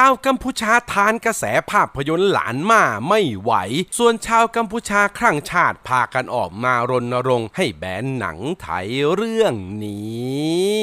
ชาวกัมพูชาทานกระแสภาพยนตร์หลานมาไม่ไหว ส่วนชาวกัมพูชาครั่งชาติพากันออกมารณรงค์ให้แบนหนังไทยเรื่องนี้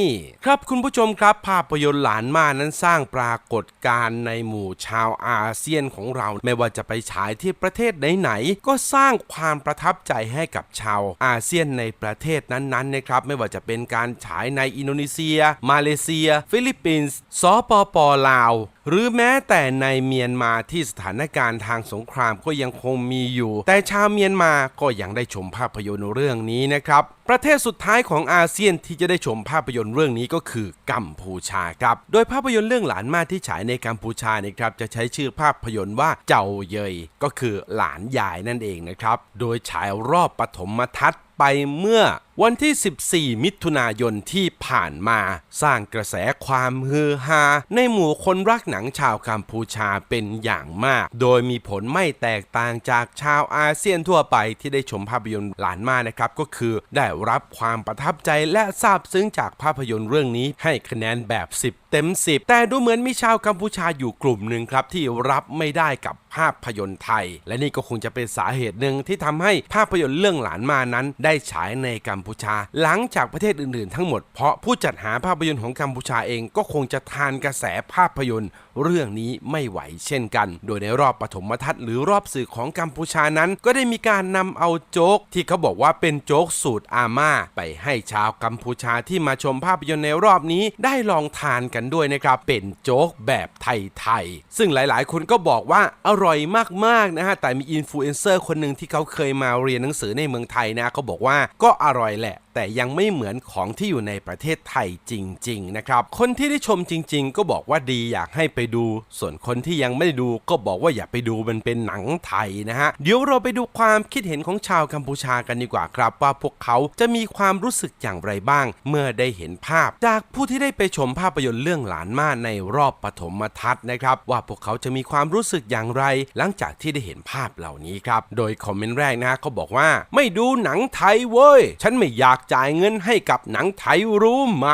ครับคุณผู้ชมครับภาพยนตร์หลานมานั้นสร้างปรากฏการณ์ในหมู่ชาวอาเซียนของเรา ไม่ว่าจะไปฉายที่ประเทศไหนๆก็สร้างความประทับใจให้กับชาวอาเซียนในประเทศนั้นๆนะครับไม่ว่าจะเป็นการฉายในอินโดนีเซีย มาเลเซีย ฟิลิปปินส์สปปลาว หรือแม้แต่ในเมียนมาที่สถานการณ์ทางสงครามก็ยังคงมีอยู่ แต่ชาวเมียนมาก็ยังได้ชมภาพยนตร์เรื่องนี้นะครับประเทศสุดท้ายของอาเซียนที่จะได้ชมภาพยนตร์เรื่องนี้ก็คือกัมพูชาครับ โดยภาพยนตร์เรื่องหลานมาที่ฉายในกัมพูชานะครับจะใช้ชื่อภาพยนตร์ว่าเจ้าเยย ก็คือหลานยายนั่นเองนะครับ โดยฉายรอบปฐมทัศน์ไปเมื่อวันที่ 14 มิถุนายนที่ผ่านมา สร้างกระแสความฮือฮาในหมู่คนรักหนังชาวกัมพูชาเป็นอย่างมาก โดยมีผลไม่แตกต่างจากชาวอาเซียนทั่วไปที่ได้ชมภาพยนตร์หลานมานะครับ ก็คือได้รับความประทับใจและซาบซึ้งจากภาพยนตร์เรื่องนี้ให้คะแนนแบบ 10 เต็ม 10 แต่ดูเหมือนมีชาวกัมพูชาอยู่กลุ่มหนึ่งครับที่รับไม่ได้กับภาพยนตร์ไทย และนี่ก็คงจะเป็นสาเหตุหนึ่งที่ทำให้ภาพยนตร์เรื่องหลานมานั้น ได้ฉายในกัมพูชา หลังจากประเทศอื่นๆ ทั้งหมดเพราะผู้จัดหาภาพยนตร์ของกัมพูชาเองก็คงจะทานกระแสภาพยนตร์เรื่องนี้ไม่ไหวเช่นกัน โดยในรอบปฐมทัศน์หรือรอบสื่อของกัมพูชานั้น ก็ได้มีการนำเอาโจ๊ก ที่เขาบอกว่าเป็นโจ๊กสูตรอาม่า ไปให้ชาวกัมพูชาที่มาชมภาพยนตร์ในรอบนี้ได้ลองทานกันด้วยนะครับ เป็นโจ๊กแบบไทยๆ ซึ่งหลายๆ คนก็บอกว่าอร่อยมากๆนะฮะ แต่มีอินฟลูเอนเซอร์คนหนึ่งที่เขาเคยมาเรียนหนังสือในเมืองไทยนะเขาบอกว่าก็อร่อยแหละ แต่ยังไม่เหมือนของที่อยู่ในประเทศไทยจริง ๆ นะครับ คนที่ได้ชมจริง ๆ ก็บอกว่าดีอยากให้ไปดู ส่วนคนที่ยังไม่ได้ดูก็บอกว่าอย่าไปดูมันเป็นหนังไทยนะฮะ เดี๋ยวเราไปดูความคิดเห็นของชาวกัมพูชากันดีกว่าครับ ว่าพวกเขาจะมีความรู้สึกอย่างไรบ้าง เมื่อได้เห็นภาพ จากผู้ที่ได้ไปชมภาพยนตร์เรื่องหลานมาในรอบปฐมทัศน์นะครับ ว่าพวกเขาจะมีความรู้สึกอย่างไร หลังจากที่ได้เห็นภาพเหล่านี้ครับ โดยคอมเมนต์แรกนะฮะเขาบอกว่า ไม่ดูหนังไทยเว้ย ฉันไม่อยากจ่ายเงินให้กับหนังไทยรู้ไหม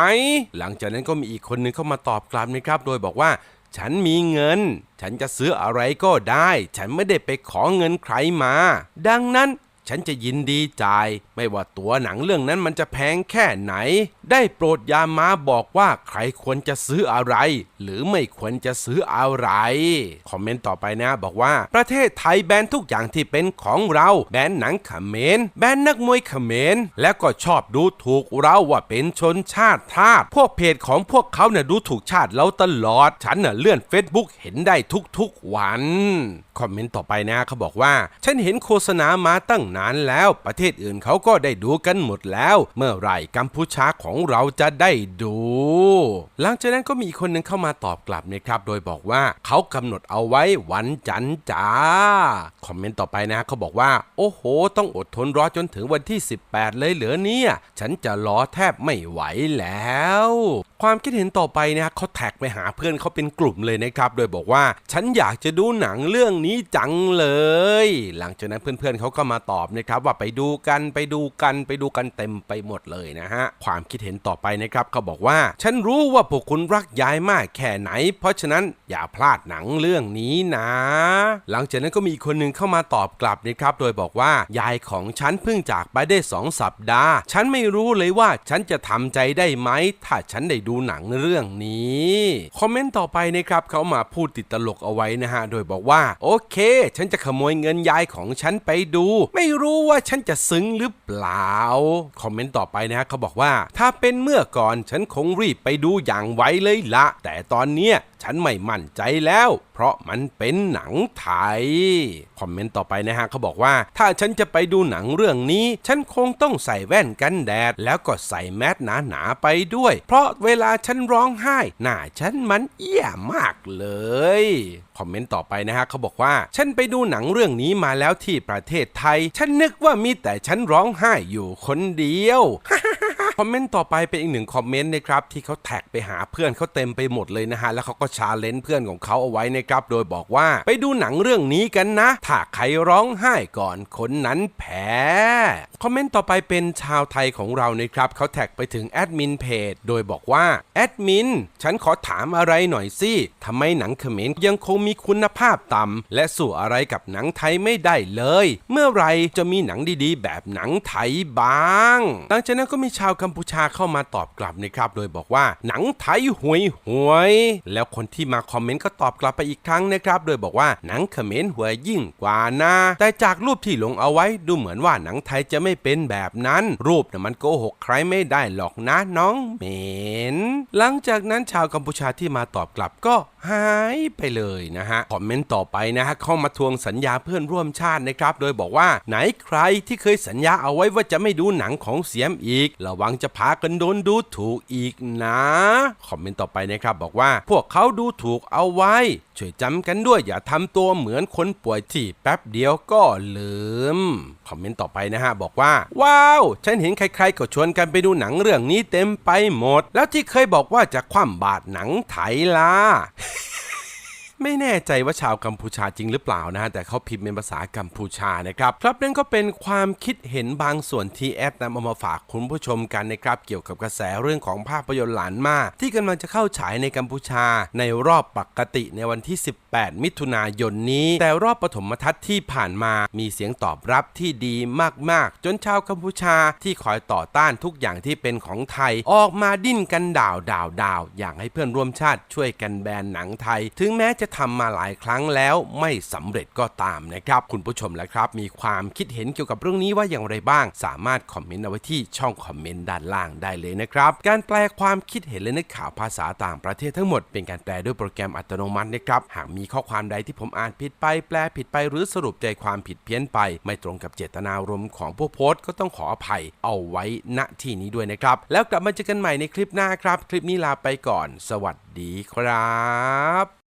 หลังจากนั้นก็มีอีกคนนึงเข้ามาตอบกลับนะครับ โดยบอกว่า ฉันมีเงิน ฉันจะซื้ออะไรก็ได้ ฉันไม่ได้ไปขอเงินใครมา ดังนั้น ฉันจะยินดีจ่าย ไม่ว่าตัวหนังเรื่องนั้นมันจะแพงแค่ไหน ได้โปรดยามาบอกว่าใครควรจะซื้ออะไร หรือไม่ควรจะซื้ออะไร คอมเมนต์ต่อไปนะ บอกว่าประเทศไทยแบนทุกอย่างที่เป็นของเราแบนหนังเขมรแบนนักมวยเขมรและก็ชอบดูถูกเราว่าเป็นชนชาติทาสพวกเพจของพวกเขาเนี่ยดูถูกชาติเราตลอด ฉันน่ะเลื่อน Facebook เห็นได้ทุกๆวัน คอมเมนต์ต่อไปนะเขาบอกว่า ฉันเห็นโฆษณามาตั้งนานแล้ว ประเทศอื่นเขาก็ได้ดูกันหมดแล้ว เมื่อไหร่กัมพูชาของเราจะได้ดู หลังจากนั้นก็มีคนหนึ่งเข้ามาตอบกลับนะครับ โดยบอกว่าเขากำหนดเอาไว้วันจันทร์จ้า คอมเมนต์ต่อไปนะเขาบอกว่า โอ้โห ต้องอดทนรอจนถึงวันที่ 18 เลยเหลือเนี่ย ฉันจะรอแทบไม่ไหวแล้ว ความคิดเห็นต่อไปนะเขาแท็กไปหาเพื่อนเขาเป็นกลุ่มเลยนะครับ โดยบอกว่า ฉันอยากจะดูหนังเรื่องนี้จังเลย หลังจากนั้นเพื่อนๆเขาก็มาตอบนะครับว่าไปดูกันไปดูกันไปดูกันเต็มไปหมดเลยนะฮะความคิดเห็นต่อไปนะครับเขาบอกว่า ฉันรู้ว่าพวกคุณรักยายมากแค่ไหน เพราะฉะนั้นอย่าพลาดหนังเรื่องนี้นะ หลังจากนั้นก็มีคนหนึ่งเข้ามาตอบกลับนะครับ โดยบอกว่ายายของฉันเพิ่งจากไปได้สองสัปดาห์ ฉันไม่รู้เลยว่าฉันจะทำใจได้ไหม ถ้าฉันได้ดูหนังเรื่องนี้คอมเมนต์ต่อไปนะครับเขามาพูดติดตลกเอาไว้นะฮะโดยบอกว่า โอเค ฉันจะขโมยเงินยายของฉันไปดู ไม่รู้ว่าฉันจะซึ้งหรือเปล่า คอมเมนต์ต่อไปนะฮะเขาบอกว่า ถ้าเป็นเมื่อก่อนฉันคงรีบไปดูอย่างไวเลยละ แต่ตอนเนี้ย ฉันไม่มั่นใจแล้ว เพราะมันเป็นหนังไทย คอมเมนต์ต่อไปนะฮะเขาบอกว่า ถ้าฉันจะไปดูหนังเรื่องนี้ ฉันคงต้องใส่แว่นกันแดด แล้วก็ใส่แมสหนาๆไปด้วย เพราะเวลาฉันร้องไห้ หน้าฉันมันเอี้ยมากเลยคอมเมนต์ต่อไปนะฮะเขาบอกว่า ฉันไปดูหนังเรื่องนี้มาแล้วที่ประเทศไทย ฉันนึกว่ามีแต่ฉันร้องไห้อยู่คนเดียว คอมเมนต์ต่อไปเป็นอีกหนึ่งคอมเมนต์นะครับที่เขาแท็กไปหาเพื่อนเขาเต็มไปหมดเลยนะฮะแล้วเขาก็ชาเลนจ์เพื่อนของเขาเอาไว้นะครับโดยบอกว่าไปดูหนังเรื่องนี้กันนะ ถ้าใครร้องไห้ก่อนคนนั้นแพ้คอมเมนต์ต่อไปเป็นชาวไทยของเรานะครับเขาแท็กไปถึงแอดมินเพจโดยบอกว่าแอดมินฉันขอถามอะไรหน่อยสิทำไมหนังเขมรยังคงมีคุณภาพต่ำและสู้อะไรกับหนังไทยไม่ได้เลย เมื่อไรจะมีหนังดีๆ แบบหนังไทยบ้างหลังจากนั้นก็มีชาวกัมมพูชาเข้ามาตอบกลับนะครับโดยบอกว่าหนังไทยห่วยห่วย แล้วคนที่มาคอมเมนต์ก็ตอบกลับไปอีกครั้งนะครับโดยบอกว่าหนังเขมรห่วยยิ่งกว่านะแต่จากรูปที่ลงเอาไว้ดูเหมือนว่าหนังไทยจะไม่เป็นแบบนั้น รูปน่ะมันโกหกใครไม่ได้หรอกนะน้องเหมนหลังจากนั้นชาวกัมพูชาที่มาตอบกลับก็หายไปเลยนะฮะคอมเมนต์ต่อไปนะฮะเข้ามาทวงสัญญาเพื่อนร่วมชาตินะครับโดยบอกว่าไหนใครที่เคยสัญญาเอาไว้ว่าจะไม่ดูหนังของเสียมอีก ระวังจะพากันโดนดูถูกอีกนะ คอมเมนต์ต่อไปนะครับบอกว่าพวกเขาดูถูกเอาไว้ ช่วยจำกันด้วยอย่าทำตัวเหมือนคนป่วยที่แป๊บเดียวก็ลืม คอมเมนต์ต่อไปนะฮะบอกว่า ว้าว ฉันเห็นใครๆก็ชวนกันไปดูหนังเรื่องนี้เต็มไปหมด แล้วที่เคยบอกว่าจะคว่ำบาตรหนังไทยล่ะ ไม่แน่ใจว่าชาวกัมพูชาจริงหรือเปล่านะฮะแต่เขาพิมพ์เป็นภาษากัมพูชานะครับครับนั่นก็เป็นความคิดเห็นบางส่วนที่แอดนำเอามาฝากคุณผู้ชมกันนะครับเกี่ยวกับกระแสเรื่องของภาพยนตร์หลานมาที่กำลังจะเข้าฉายในกัมพูชา ในรอบปกติในวันที่ 18 มิถุนายนนี้ แต่รอบปฐมทัศน์ที่ผ่านมามีเสียงตอบรับที่ดีมากๆ จนชาวกัมพูชาที่คอยต่อต้านทุกอย่างที่เป็นของไทย ออกมาดิ้นกันด่าวด่าวด่าวอยากให้เพื่อนร่วมชาติช่วยกันแบนหนังไทย ถึงแม้จะทำมาหลายครั้งแล้วไม่สำเร็จก็ตามนะครับ คุณผู้ชมและครับ มีความคิดเห็นเกี่ยวกับเรื่องนี้ว่าอย่างไรบ้าง สามารถคอมเมนต์เอาไว้ที่ช่องคอมเมนต์ด้านล่างได้เลยนะครับ การแปลความคิดเห็นและเนื้อข่าวภาษาต่างประเทศทั้งหมดเป็นการแปลด้วยโปรแกรมอัตโนมัตินะครับหากมีข้อความใดที่ผมอ่านผิดไป แปลผิดไปหรือสรุปใจความผิดเพี้ยนไป ไม่ตรงกับเจตนารมณ์ของผู้โพสต์ก็ต้องขออภัยเอาไว้ณที่นี้ด้วยนะครับ แล้วกลับมาเจอกันใหม่ในคลิปหน้าครับ คลิปนี้ลาไปก่อน สวัสดีครับ